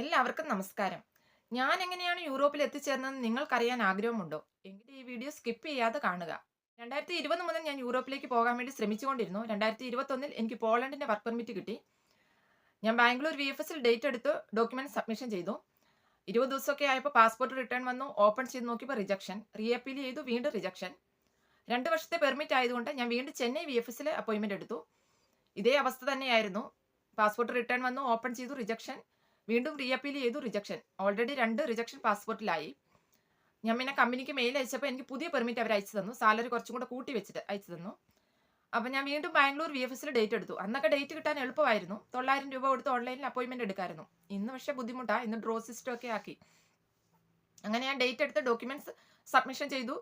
എല്ലാവർക്കും നമസ്കാരം. ഞാൻ എങ്ങനെയാണ് യൂറോപ്പിൽ എത്തിച്ചേർന്നതെന്ന് നിങ്ങൾക്കറിയാൻ ആഗ്രഹമുണ്ടോ? എങ്കിൽ ഈ വീഡിയോ സ്കിപ്പ് ചെയ്യാതെ കാണുക. രണ്ടായിരത്തി ഇരുപത് മുതൽ ഞാൻ യൂറോപ്പിലേക്ക് പോകാൻ വേണ്ടി ശ്രമിച്ചുകൊണ്ടിരുന്നു. രണ്ടായിരത്തി ഇരുപത്തൊന്നിൽ എനിക്ക് പോളണ്ടിന്റെ വർക്ക് പെർമിറ്റ് കിട്ടി. ഞാൻ ബാംഗ്ലൂർ വി എഫ് എസിൽ ഡേറ്റ് എടുത്ത് ഡോക്യുമെന്റ് സബ്മിഷൻ ചെയ്തു. ഇരുപത് ദിവസമൊക്കെ ആയപ്പോൾ പാസ്പോർട്ട് റിട്ടേൺ വന്നു ഓപ്പൺ ചെയ്ത് നോക്കിയപ്പോൾ റിജക്ഷൻ. റീ അപ്പീൽ ചെയ്തു വീണ്ടും റിജക്ഷൻ. രണ്ട് വർഷത്തെ പെർമിറ്റ് ആയതുകൊണ്ട് ഞാൻ വീണ്ടും ചെന്നൈ വി എഫ് എസിൽ അപ്പോയിൻമെന്റ് എടുത്തു. ഇതേ അവസ്ഥ തന്നെയായിരുന്നു. പാസ്പോർട്ട് റിട്ടേൺ വന്നു ഓപ്പൺ ചെയ്തു റിജക്ഷൻ. വീണ്ടും റീ അപ്പീൽ ചെയ്തു റിജക്ഷൻ ഓൾറെഡി രണ്ട് റിജക്ഷൻ പാസ്പോർട്ടിലായി ഞാൻ പിന്നെ കമ്പനിക്ക് മെയിൽ അയച്ചപ്പോൾ എനിക്ക് പുതിയ പെർമിറ്റ് അവർ അയച്ചു തന്നു. സാലറി കുറച്ചും കൂടെ കൂട്ടി വെച്ചിട്ട് അയച്ചു തന്നു. അപ്പം ഞാൻ വീണ്ടും ബാംഗ്ലൂർ വി എഫ് എസിൽ ഡേറ്റ് എടുത്തു. അന്നൊക്കെ ഡേറ്റ് കിട്ടാൻ എളുപ്പമായിരുന്നു. തൊള്ളായിരം രൂപ കൊടുത്ത് ഓൺലൈനിൽ അപ്പോയിൻമെന്റ് എടുക്കായിരുന്നു. ഇന്ന് പക്ഷേ ബുദ്ധിമുട്ടാണ് ഇന്ന് ഡ്രോ സിസ്റ്റം ഒക്കെ ആക്കി. അങ്ങനെ ഞാൻ ഡേറ്റ് എടുത്ത് ഡോക്യുമെന്റ്സ് സബ്മിഷൻ ചെയ്തു.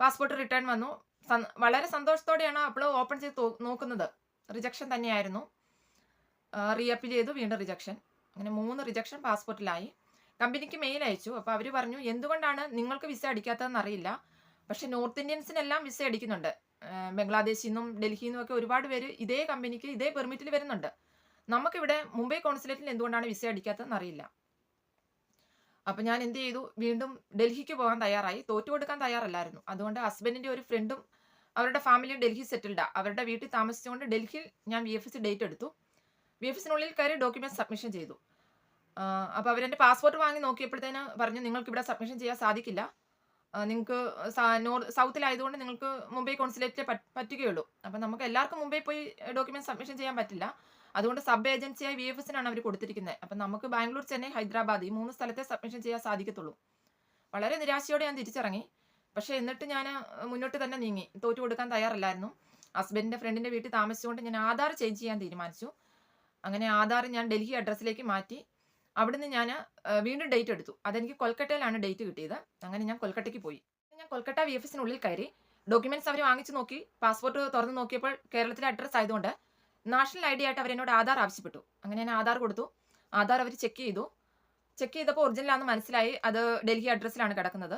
പാസ്പോർട്ട് റിട്ടേൺ വന്നു. വളരെ സന്തോഷത്തോടെയാണ് അപ്പോൾ ഓപ്പൺ ചെയ്ത് നോക്കുന്നത്. റിജക്ഷൻ തന്നെയായിരുന്നു. റീ അപ്പീൽ ചെയ്തു. വീണ്ടും റിജക്ഷൻ അങ്ങനെ മൂന്ന് റിജക്ഷൻ പാസ്പോർട്ടിലായി കമ്പനിക്ക് മെയിൽ അയച്ചു. അപ്പോൾ അവർ പറഞ്ഞു എന്തുകൊണ്ടാണ് നിങ്ങൾക്ക് വിസ അടിക്കാത്തതെന്ന് അറിയില്ല. പക്ഷേ നോർത്ത് ഇന്ത്യൻസിനെല്ലാം വിസ അടിക്കുന്നുണ്ട്. ബംഗ്ലാദേശിൽ നിന്നും ഡൽഹിയിൽ നിന്നും ഒക്കെ ഒരുപാട് പേര് ഇതേ കമ്പനിക്ക് ഇതേ പെർമിറ്റിൽ വരുന്നുണ്ട്. നമുക്കിവിടെ മുംബൈ കോൺസുലേറ്റിൽ എന്തുകൊണ്ടാണ് വിസ അടിക്കാത്തതെന്ന് അറിയില്ല. അപ്പം ഞാൻ എന്ത് ചെയ്തു? വീണ്ടും ഡൽഹിക്ക് പോകാൻ തയ്യാറായി. തോറ്റു കൊടുക്കാൻ തയ്യാറല്ലായിരുന്നു. അതുകൊണ്ട് ഹസ്ബൻഡിന്റെ ഒരു ഫ്രണ്ടും അവരുടെ ഫാമിലി ഡൽഹി സെറ്റിൽഡാണ് അവരുടെ വീട്ടിൽ താമസിച്ചുകൊണ്ട് ഡൽഹിയിൽ ഞാൻ വി ഡേറ്റ് എടുത്തു. വി എഫ് എസിനുള്ളിൽ കയറി ഡോക്യുമെന്റ് സബ്മിഷൻ ചെയ്തു. അപ്പോൾ അവരെന്റെ പാസ്പോർട്ട് വാങ്ങി നോക്കിയപ്പോഴത്തേന് പറഞ്ഞു നിങ്ങൾക്ക് ഇവിടെ സബ്മിഷൻ ചെയ്യാൻ സാധിക്കില്ല. നിങ്ങൾക്ക് നോർത്ത് സൗത്തിലായതുകൊണ്ട് നിങ്ങൾക്ക് മുംബൈ കോൺസുലേറ്റിലെ പറ്റുകയുള്ളൂ. അപ്പം നമുക്ക് എല്ലാവർക്കും മുംബൈ പോയി ഡോക്യുമെന്റ് സബ്മിഷൻ ചെയ്യാൻ പറ്റില്ല. അതുകൊണ്ട് സബ് ഏജൻസിയായി വി എഫ് എസിനാണ് അവർ കൊടുത്തിരിക്കുന്നത് അപ്പം നമുക്ക് ബാംഗ്ലൂർ ചെന്നൈ ഹൈദരാബാദ് ഈ മൂന്ന് സ്ഥലത്തെ സബ്മിഷൻ ചെയ്യാൻ സാധിക്കത്തുള്ളൂ. വളരെ നിരാശയോടെ ഞാൻ തിരിച്ചിറങ്ങി. പക്ഷേ എന്നിട്ട് ഞാൻ മുന്നോട്ട് തന്നെ നീങ്ങി. തോറ്റു കൊടുക്കാൻ തയ്യാറല്ലായിരുന്നു. ഹസ്ബൻഡിന്റെ ഫ്രണ്ടിന്റെ വീട്ടിൽ താമസിച്ചുകൊണ്ട് ഞാൻ ആധാർ ചേഞ്ച് ചെയ്യാൻ തീരുമാനിച്ചു. അങ്ങനെ ആധാർ ഞാൻ ഡൽഹി അഡ്രസ്സിലേക്ക് മാറ്റി. അവിടുന്ന് ഞാൻ വീണ്ടും ഡേറ്റ് എടുത്തു. അതെനിക്ക് കൊൽക്കട്ടയിലാണ് ഡേറ്റ് കിട്ടിയത്. അങ്ങനെ ഞാൻ കൊൽക്കട്ടയ്ക്ക് പോയി. ഞാൻ കൊൽക്കട്ട വി എഫ് എസിനുള്ളിൽ കയറി. ഡോക്യുമെന്റ്സ് അവർ വാങ്ങിച്ചു നോക്കി. പാസ്പോർട്ട് തുറന്ന് നോക്കിയപ്പോൾ കേരളത്തിലെ അഡ്രസ്സ് ആയതുകൊണ്ട് നാഷണൽ ഐ ഡി ആയിട്ട് അവർ എന്നോട് ആധാർ ആവശ്യപ്പെട്ടു. അങ്ങനെ ഞാൻ ആധാർ കൊടുത്തു. ആധാർ അവർ ചെക്ക് ചെയ്തു. ചെക്ക് ചെയ്തപ്പോൾ ഒറിജിനലാണെന്ന് മനസ്സിലായി. അത് ഡൽഹി അഡ്രസ്സിലാണ് കിടക്കുന്നത്.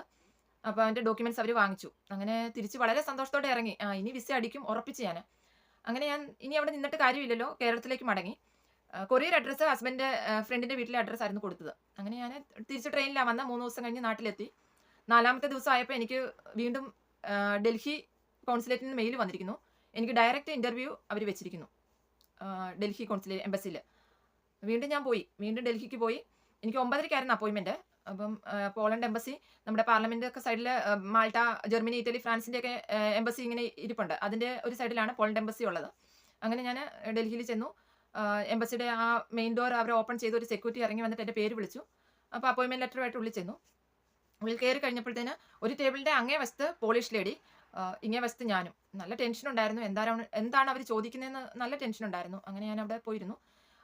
അപ്പോൾ അതിന്റെ ഡോക്യുമെന്റ്സ് അവർ വാങ്ങിച്ചു. അങ്ങനെ തിരിച്ച് വളരെ സന്തോഷത്തോടെ ഇറങ്ങി. ആ ഇനി വിസ അടിക്കും ഉറപ്പിച്ച് ഞാൻ അങ്ങനെ ഞാൻ ഇനി അവിടെ നിന്നിട്ട് കാര്യമില്ലല്ലോ. കേരളത്തിലേക്ക് മടങ്ങി. കൊറിയർ അഡ്രസ്സ് ഹസ്ബൻഡ് ഫ്രണ്ടിന്റെ വീട്ടിലെ അഡ്രസ്സ് ആയിരുന്നു കൊടുത്തത്. അങ്ങനെ ഞാൻ തിരിച്ച് ട്രെയിനിലാണ് വന്ന മൂന്ന് ദിവസം കഴിഞ്ഞ് നാട്ടിലെത്തി. നാലാമത്തെ ദിവസം ആയപ്പോൾ എനിക്ക് വീണ്ടും ഡൽഹി കോൺസുലേറ്റിൽ നിന്ന് മെയിൽ വന്നിരിക്കുന്നു. എനിക്ക് ഡയറക്റ്റ് ഇന്റർവ്യൂ അവർ വെച്ചിരിക്കുന്നു. ഡൽഹി കോൺസുലേറ്റ് എംബസിയിൽ വീണ്ടും ഞാൻ പോയി. വീണ്ടും ഡൽഹിക്ക് പോയി. എനിക്ക് ഒമ്പതരയ്ക്കായിരുന്നു അപ്പോയിൻമെന്റ് അപ്പം പോളണ്ട് എംബസി നമ്മുടെ പാർലമെന്റ് ഒക്കെ സൈഡിൽ മാൾട്ട ജർമ്മനി ഇറ്റലി ഫ്രാൻസിന്റെ ഒക്കെ എംബസി ഇങ്ങനെ ഇരിപ്പുണ്ട്. അതിന്റെ ഒരു സൈഡിലാണ് പോളണ്ട് എംബസി ഉള്ളത്. അങ്ങനെ ഞാൻ ഡൽഹിയിൽ ചെന്നു. എംബസിയുടെ ആ മെയിൻ ഡോർ അവർ ഓപ്പൺ ചെയ്ത് ഒരു സെക്യൂരിറ്റി ഇറങ്ങി വന്നിട്ട് എന്റെ പേര് വിളിച്ചു. അപ്പോൾ അപ്പോയിൻമെന്റ് ലെറ്ററുമായിട്ട് ഉള്ളിൽ ചെന്നു. ഉള്ളിൽ കയറി കഴിഞ്ഞപ്പോഴത്തേന് ഒരു ടേബിളിന്റെ അങ്ങേ വശത്ത് പോളിഷ് ലേഡി ഇങ്ങേ വശത്ത് ഞാനും. നല്ല ടെൻഷൻ ഉണ്ടായിരുന്നു. എന്താണ് എന്താണ് അവർ ചോദിക്കുന്നതെന്ന് നല്ല ടെൻഷൻ ഉണ്ടായിരുന്നു. അങ്ങനെ ഞാൻ അവിടെ പോയിരുന്നു.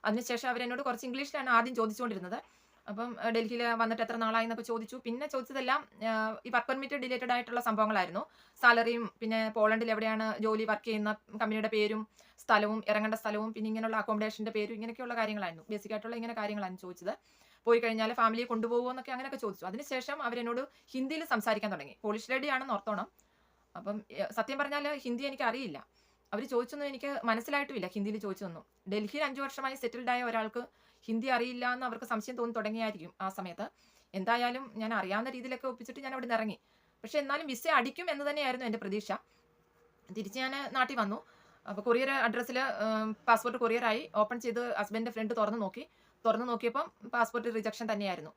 അതിനുശേഷം അവരെന്നോട് കുറച്ച് ഇംഗ്ലീഷിലാണ് ആദ്യം ചോദിച്ചുകൊണ്ടിരുന്നത്. അപ്പം ഡൽഹിയിൽ വന്നിട്ട് എത്ര നാളായി എന്നൊക്കെ ചോദിച്ചു. പിന്നെ ചോദിച്ചതെല്ലാം ഈ വർക്ക് പെർമിറ്റ് റിലേറ്റഡ് ആയിട്ടുള്ള സംഭവങ്ങളായിരുന്നു. സാലറിയും പിന്നെ പോളണ്ടിൽ എവിടെയാണ് ജോലി വർക്ക് ചെയ്യുന്ന കമ്പനിയുടെ പേരും സ്ഥലവും ഇറങ്ങേണ്ട സ്ഥലവും പിന്നെ ഇങ്ങനെയുള്ള അക്കോമഡേഷന്റെ പേരും ഇങ്ങനെയൊക്കെയുള്ള കാര്യങ്ങളായിരുന്നു. ബേസിക് ആയിട്ടുള്ള ഇങ്ങനെ കാര്യങ്ങളാണ് ചോദിച്ചത്. പോയി കഴിഞ്ഞാൽ ഫാമിലിയെ കൊണ്ടുപോകുമോ എന്നൊക്കെ അങ്ങനെയൊക്കെ ചോദിച്ചു. അതിനുശേഷം അവരെന്നോട് ഹിന്ദിയിൽ സംസാരിക്കാൻ തുടങ്ങി. പോളിഷ് റെഡി ആണെന്ന് ഓർത്തോണം. അപ്പം സത്യം പറഞ്ഞാൽ ഹിന്ദി എനിക്ക് അറിയില്ല. അവർ ചോദിച്ചൊന്നും എനിക്ക് മനസ്സിലായിട്ടുമില്ല. ഹിന്ദിയിൽ ചോദിച്ചൊന്നും ഡൽഹിയിൽ അഞ്ചു വർഷമായി സെറ്റിൽഡായ ഒരാൾക്ക് ഹിന്ദി അറിയില്ല എന്ന് അവർക്ക് സംശയം തോന്നി തുടങ്ങിയായിരിക്കും ആ സമയത്ത്. എന്തായാലും ഞാൻ അറിയാവുന്ന രീതിയിലൊക്കെ ഒപ്പിച്ചിട്ട് ഞാൻ അവിടെ ഇറങ്ങി. പക്ഷെ എന്നാലും വിസ അടിക്കും എന്ന് തന്നെയായിരുന്നു എന്റെ പ്രതീക്ഷ. തിരിച്ച് ഞാൻ നാട്ടിൽ വന്നു. അപ്പോൾ കൊറിയർ അഡ്രസ്സിൽ പാസ്പോർട്ട് കൊറിയറായി. ഓപ്പൺ ചെയ്ത് ഹസ്ബൻഡിന്റെ ഫ്രണ്ട് തുറന്ന് നോക്കി. തുറന്ന് നോക്കിയപ്പം പാസ്പോർട്ട് റിജക്ഷൻ തന്നെയായിരുന്നു.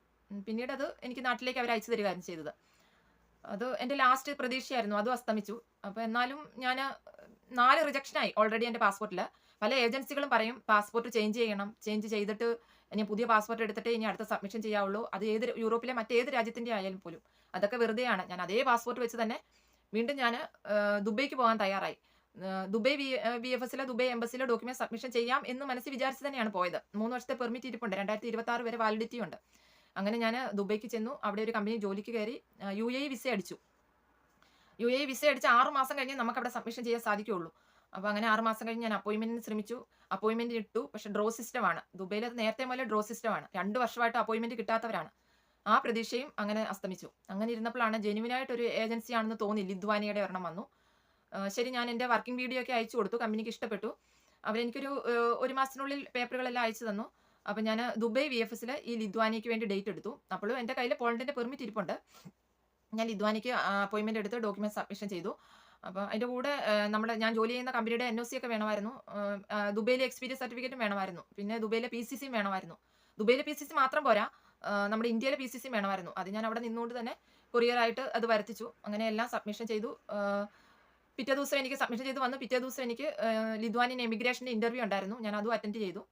പിന്നീട് അത് എനിക്ക് നാട്ടിലേക്ക് അവർ അയച്ചു തരികയായിരുന്നു ചെയ്തത്. അത് എന്റെ ലാസ്റ്റ് പ്രതീക്ഷയായിരുന്നു. അതും അസ്തമിച്ചു. അപ്പോൾ എന്നാലും ഞാൻ നാല് റിജക്ഷനായി ഓൾറെഡി എന്റെ പാസ്പോർട്ടിൽ. പല ഏജൻസികളും പറയും പാസ്പോർട്ട് ചേഞ്ച് ചെയ്യണം ചേഞ്ച് ചെയ്തിട്ട് ഇനി പുതിയ പാസ്പോർട്ട് എടുത്തിട്ട് ഇനി അടുത്ത സബ്മിഷൻ ചെയ്യാവുള്ളൂ. അത് ഏത് യൂറോപ്പിലെ മറ്റേത് രാജ്യത്തിന്റെ ആയാലും പോലും. അതൊക്കെ വെറുതെയാണ്. ഞാൻ അതേ പാസ്പോർട്ട് വെച്ച് തന്നെ വീണ്ടും ഞാൻ ദുബൈക്ക് പോകാൻ തയ്യാറായി. ദുബൈ വി വി എഫ് എസിലെ ദുബൈ എംബസിലോ ഡോക്യുമെന്റ് സബ്മിഷൻ ചെയ്യാം എന്ന് മനസ്സിൽ വിചാരിച്ച് തന്നെയാണ് പോയത്. മൂന്ന് വർഷത്തെ പെർമിറ്റ് ഇരിപ്പുണ്ട്. രണ്ടായിരത്തി ഇരുപത്തി ആറ് വരെ വാലിഡിറ്റി ഉണ്ട്. അങ്ങനെ ഞാൻ ദുബൈക്ക് ചെന്നു. അവിടെ ഒരു കമ്പനി ജോലിക്ക് കയറി യു എ വിസ അടിച്ചു. യു എ വിസ അടിച്ച് ആറ് മാസം കഴിഞ്ഞ് നമുക്ക് അവിടെ സബ്മിഷൻ ചെയ്യാൻ സാധിക്കുകയുള്ളൂ. അപ്പോൾ അങ്ങനെ ആറ് മാസം കഴിഞ്ഞ് ഞാൻ അപ്പോയിൻമെന്റിന് ശ്രമിച്ചു. അപ്പോയിൻമെന്റ് ഇട്ടു. പക്ഷേ ഡ്രോ സിസ്റ്റമാണ് ദുബൈയിൽ അത് നേരത്തെ മുതലേ ഡ്രോ സിസ്റ്റമാണ് രണ്ട് വർഷമായിട്ട് അപ്പോയിൻമെന്റ് കിട്ടാത്തവരാണ്. ആ പ്രതീക്ഷയും അങ്ങനെ അസ്തമിച്ചു. അങ്ങനെ ഇരുന്നപ്പോഴാണ് ജെനുവിനായിട്ട് ഒരു ഏജൻസി ആണെന്ന് തോന്നി ലിദ്വാനിയുടെ ഒരെണ്ണം വന്നു. ശരി ഞാൻ എന്റെ വർക്കിംഗ് വീഡിയോ ഒക്കെ അയച്ചു കൊടുത്തു. കമ്പനിക്ക് ഇഷ്ടപ്പെട്ടു. അവരെനിക്കൊരു ഒരു മാസത്തിനുള്ളിൽ പേപ്പറുകളെല്ലാം അയച്ചു തന്നു. അപ്പോൾ ഞാൻ ദുബൈ വി എഫ് എസിൽ ഈ ലിദ്വാനിക്ക് വേണ്ടി ഡേറ്റ് എടുത്തു. അപ്പോഴും എന്റെ കയ്യിൽ പോളണ്ടിന്റെ പെർമിറ്റ് ഇരിപ്പുണ്ട്. ഞാൻ ലിദ്വാനിക്ക് അപ്പോയിൻമെന്റ് എടുത്ത് ഡോക്യുമെന്റ് സബ്മിഷൻ ചെയ്തു. അപ്പോൾ അതിന്റെ കൂടെ നമ്മുടെ ഞാൻ ജോലി ചെയ്യുന്ന കമ്പനിയുടെ എൻ ഒ സി ഒക്കെ വേണമായിരുന്നു. ദുബൈയിലെ എക്സ്പീരിയൻസ് സർട്ടിഫിക്കറ്റും വേണമായിരുന്നു. പിന്നെ ദുബൈയിലെ പി സി സിയും വേണമായിരുന്നു. ദുബൈയിലെ പി സി സി മാത്രം പോരാ നമ്മുടെ ഇന്ത്യയിലെ പി സി സിയും വേണമായിരുന്നു. അത് ഞാൻ അവിടെ നിന്നുകൊണ്ട് തന്നെ കൊറിയറായിട്ട് അത് വരുത്തിച്ചു. അങ്ങനെ എല്ലാം സബ്മിഷൻ ചെയ്തു. പിറ്റേ ദിവസം എനിക്ക് സബ്മിഷൻ ചെയ്ത് വന്നു. പിറ്റേ ദിവസം എനിക്ക് ലിദ്വാനിൻ എമിഗ്രേഷന്റെ ഇന്റർവ്യൂ ഉണ്ടായിരുന്നു. ഞാൻ അതും അറ്റൻഡ് ചെയ്തു.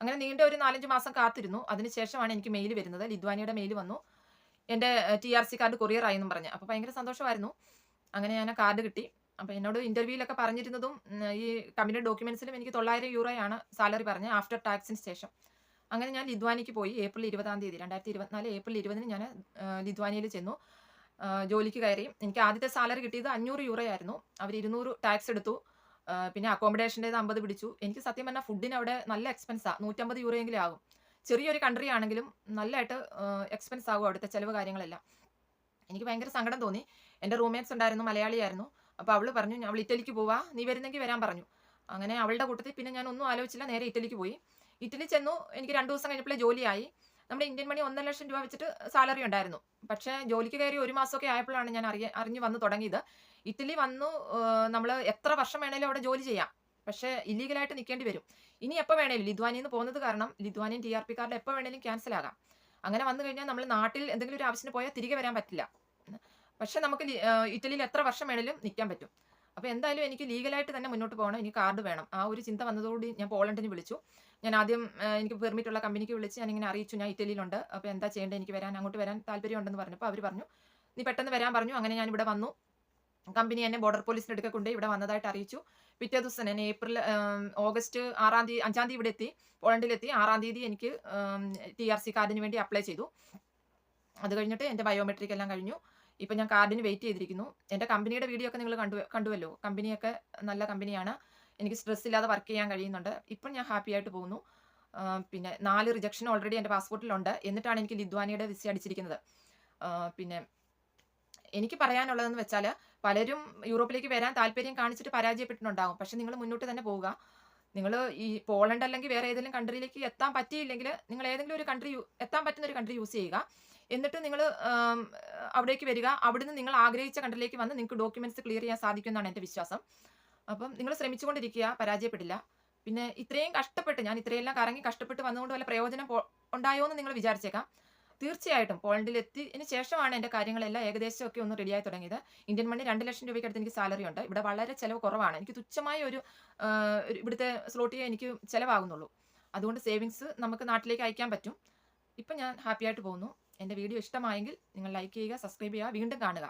അങ്ങനെ നീണ്ട ഒരു നാലഞ്ച് മാസം കാത്തിരുന്നു. അതിനുശേഷമാണ് എനിക്ക് മെയിൽ വരുന്നത്. ലിദ്വാനിയുടെ മെയിൽ വന്നു. എന്റെ T R C card courier ആയെന്നും പറഞ്ഞ്. അപ്പോൾ ഭയങ്കര സന്തോഷമായിരുന്നു. അങ്ങനെ ഞാൻ കാർഡ് കിട്ടി. അപ്പോൾ എന്നോട് ഇന്റർവ്യൂവിലൊക്കെ പറഞ്ഞിരുന്നതും ഈ കമ്പനി ഡോക്യുമെൻസിലും എനിക്ക് തൊള്ളായിരം യൂറോയാണ് സാലറി പറഞ്ഞത് ആഫ്റ്റർ ടാക്സിന് ശേഷം. അങ്ങനെ ഞാൻ ലിദ്വാനിക്ക് പോയി ഏപ്രിൽ ഇരുപതാം തീയതി രണ്ടായിരത്തി ഇരുപത്തിനാല് ഏപ്രിൽ ഇരുപതിന് ഞാൻ ലിദ്വാനിയിൽ ചെന്നു. ജോലിക്ക് കയറി. എനിക്ക് ആദ്യത്തെ സാലറി കിട്ടിയത് അഞ്ഞൂറ് യൂറോ ആയിരുന്നു അവർ ഇരുന്നൂറ് ടാക്സ് എടുത്തു. പിന്നെ അക്കോമഡേഷന്റേത് അമ്പത് പിടിച്ചു. എനിക്ക് സത്യം പറഞ്ഞാൽ ഫുഡിന് അവിടെ നല്ല എക്സ്പെൻസാണ് നൂറ്റമ്പത് യൂറോയെങ്കിലും ആകും. ചെറിയൊരു കൺട്രി ആണെങ്കിലും നല്ലതായിട്ട് എക്സ്പെൻസ് ആകും അവിടുത്തെ ചിലവ് കാര്യങ്ങളെല്ലാം. എനിക്ക് ഭയങ്കര സങ്കടം തോന്നി. എന്റെ റൂംമേറ്റ്സ് ഉണ്ടായിരുന്നു മലയാളിയായിരുന്നു. അപ്പോൾ അവൾ പറഞ്ഞു അവൾ ഇറ്റലിക്ക് പോവാ നീ വരുന്നെങ്കിൽ വരാൻ പറഞ്ഞു. അങ്ങനെ അവളുടെ കൂട്ടത്തിൽ പിന്നെ ഞാൻ ഒന്നും ആലോചിച്ചില്ല നേരെ ഇറ്റലിക്ക് പോയി. ഇറ്റലി ചെന്നു എനിക്ക് രണ്ട് ദിവസം കഴിഞ്ഞപ്പോഴേ ജോലിയായി. നമ്മുടെ ഇന്ത്യൻ മണി ഒന്നര ലക്ഷം രൂപ വെച്ചിട്ട് സാലറി ഉണ്ടായിരുന്നു. പക്ഷേ ജോലിക്ക് കയറി ഒരു മാസമൊക്കെ ആയപ്പോഴാണ് ഞാൻ അറിയ അറിഞ്ഞു വന്ന് തുടങ്ങിയത്. ഇറ്റലി വന്നു നമ്മൾ എത്ര വർഷം വേണേലും അവിടെ ജോലി ചെയ്യാം. പക്ഷേ ഇല്ലീഗലായിട്ട് നിൽക്കേണ്ടി വരും. ഇനി എപ്പോൾ വേണേലും ലിദ്വാനിയിൽ നിന്ന് പോകുന്നത് കാരണം ലിധ്വാനിയും ടി ആർ പി കാർഡ് എപ്പോൾ വേണേലും ക്യാൻസൽ ആകാം. അങ്ങനെ വന്നു കഴിഞ്ഞാൽ നമ്മൾ നാട്ടിൽ എന്തെങ്കിലും ഒരു ആവശ്യത്തിന് പോയാൽ തിരികെ വരാൻ പറ്റില്ല. പക്ഷെ നമുക്ക് ഇറ്റലിയിൽ എത്ര വർഷം വേണേലും നിൽക്കാൻ പറ്റും. അപ്പോൾ എന്തായാലും എനിക്ക് ലീഗലായിട്ട് തന്നെ മുന്നോട്ട് പോകണം. എനിക്ക് കാർഡ് വേണം. ആ ഒരു ചിന്ത വന്നതോടുകൂടി ഞാൻ പോളണ്ടിന് വിളിച്ചു. ഞാൻ ആദ്യം എനിക്ക് പെർമിറ്റുള്ള കമ്പനിക്ക് വിളിച്ച് ഞാൻ ഇങ്ങനെ അറിയിച്ചു. ഞാൻ ഇറ്റലിയിലുണ്ട്. അപ്പോൾ എന്താ ചെയ്യേണ്ടത്? എനിക്ക് വരാൻ അങ്ങോട്ട് വരാൻ താല്പര്യമുണ്ടെന്ന് പറഞ്ഞപ്പോൾ അവർ പറഞ്ഞു നീ പെട്ടെന്ന് വരാൻ പറഞ്ഞു. അങ്ങനെ ഞാൻ ഇവിടെ വന്നു. കമ്പനി എന്നെ ബോർഡർ പോലീസിന്റെ അടുക്ക ഇവിടെ വന്നതായിട്ട് അറിയിച്ചു. പിറ്റേ ദിവസം തന്നെ ഏപ്രിൽ ഓഗസ്റ്റ് ആറാം തീയതി അഞ്ചാം തീയതി ഇവിടെ എത്തി പോളണ്ടിലെത്തി. ആറാം തീയതി എനിക്ക് ടി ആർ സി കാർഡിന് വേണ്ടി അപ്ലൈ ചെയ്തു. അത് കഴിഞ്ഞിട്ട് എന്റെ ബയോമെട്രിക് എല്ലാം കഴിഞ്ഞു. ഇപ്പം ഞാൻ കാർഡിന് വെയിറ്റ് ചെയ്തിരിക്കുന്നു. എന്റെ കമ്പനിയുടെ വീഡിയോ ഒക്കെ നിങ്ങൾ കണ്ടു കണ്ടുവല്ലോ. കമ്പനിയൊക്കെ നല്ല കമ്പനിയാണ്. എനിക്ക് സ്ട്രെസ് ഇല്ലാതെ വർക്ക് ചെയ്യാൻ കഴിയുന്നുണ്ട്. ഇപ്പം ഞാൻ ഹാപ്പി ആയിട്ട് പോകുന്നു. പിന്നെ നാല് റിജക്ഷൻ ഓൾറെഡി എന്റെ പാസ്പോർട്ടിലുണ്ട്. എന്നിട്ടാണ് എനിക്ക് ലിദ്വാനിയുടെ വിസ അടിച്ചിരിക്കുന്നത്. പിന്നെ എനിക്ക് പറയാനുള്ളതെന്ന് വെച്ചാൽ പലരും യൂറോപ്പിലേക്ക് വരാൻ താല്പര്യം കാണിച്ചിട്ട് പരാജയപ്പെട്ടിട്ടുണ്ടാകും. പക്ഷെ നിങ്ങൾ മുന്നോട്ട് തന്നെ പോവുക. നിങ്ങൾ ഈ പോളണ്ട് അല്ലെങ്കിൽ വേറെ ഏതെങ്കിലും കൺട്രിയിലേക്ക് എത്താൻ പറ്റിയില്ലെങ്കിൽ നിങ്ങൾ ഏതെങ്കിലും ഒരു കൺട്രി എത്താൻ പറ്റുന്ന ഒരു കൺട്രി യൂസ് ചെയ്യുക. എന്നിട്ട് നിങ്ങൾ അവിടേക്ക് വരിക. അവിടുന്ന് നിങ്ങൾ ആഗ്രഹിച്ച കൺട്രിയിലേക്ക് വന്ന് നിങ്ങൾക്ക് ഡോക്യുമെന്റ്സ് ക്ലിയർ ചെയ്യാൻ സാധിക്കും എന്നാണ് എന്റെ വിശ്വാസം. അപ്പം നിങ്ങൾ ശ്രമിച്ചുകൊണ്ടിരിക്കുക. പരാജയപ്പെടില്ല. പിന്നെ ഇത്രയും കഷ്ടപ്പെട്ട് ഞാൻ ഇത്രയെല്ലാം കറങ്ങി കഷ്ടപ്പെട്ട് വന്നുകൊണ്ട് വല്ല പ്രയോജനം ഉണ്ടായോ എന്ന് നിങ്ങൾ വിചാരിച്ചേക്കാം. തീർച്ചയായിട്ടും പോളണ്ടിൽ എത്തിയതിന് ശേഷമാണ് എന്റെ കാര്യങ്ങളെല്ലാം ഏകദേശം ഒക്കെ ഒന്ന് റെഡിയായി തുടങ്ങിയത്. ഇന്ത്യൻ മണി രണ്ട് ലക്ഷം രൂപയ്ക്ക് അടുത്ത് എനിക്ക് സാലറി ഉണ്ട്. ഇവിടെ വളരെ ചിലവ് കുറവാണ്. എനിക്ക് തുച്ഛമായ ഒരു ഇവിടുത്തെ സ്ലോട്ടിയെ എനിക്ക് ചിലവാകുന്നുള്ളൂ. അതുകൊണ്ട് സേവിങ്സ് നമുക്ക് നാട്ടിലേക്ക് അയക്കാൻ പറ്റും. ഇപ്പം ഞാൻ ഹാപ്പിയായിട്ട് പോകുന്നു. എന്റെ വീഡിയോ ഇഷ്ടമായെങ്കിൽ നിങ്ങൾ ലൈക്ക് ചെയ്യുക സബ്സ്ക്രൈബ് ചെയ്യുക വീണ്ടും കാണുക.